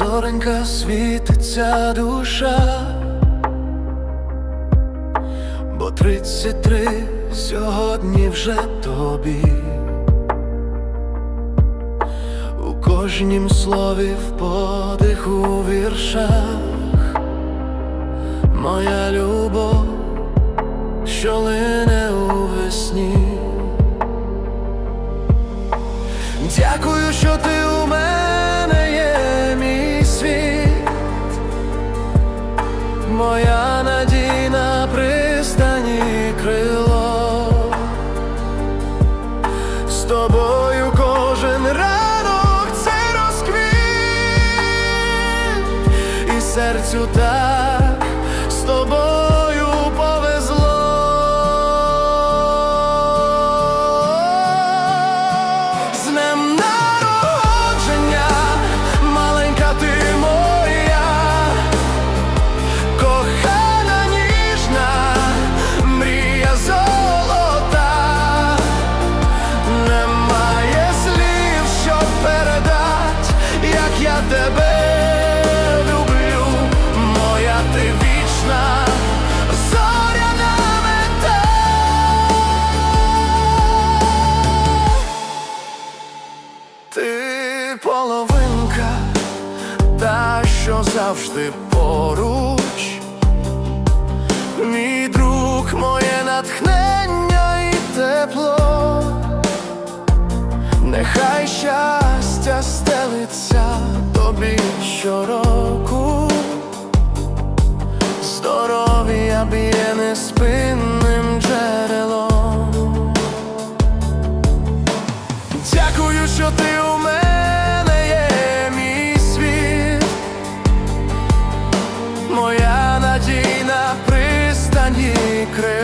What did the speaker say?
зоренька світиться душа, бо тридцять три сьогодні вже тобі. У кожнім слові в подиху віршах, моя любов, що лине у весні. Дякую, що ти у мене і Ти половинка, та що завжди поруч, мій друг, моє натхнення і тепло, нехай щастя стелиться тобі щороку, здоров'я б'є неспинним джерелом. Дякую, що ти secret.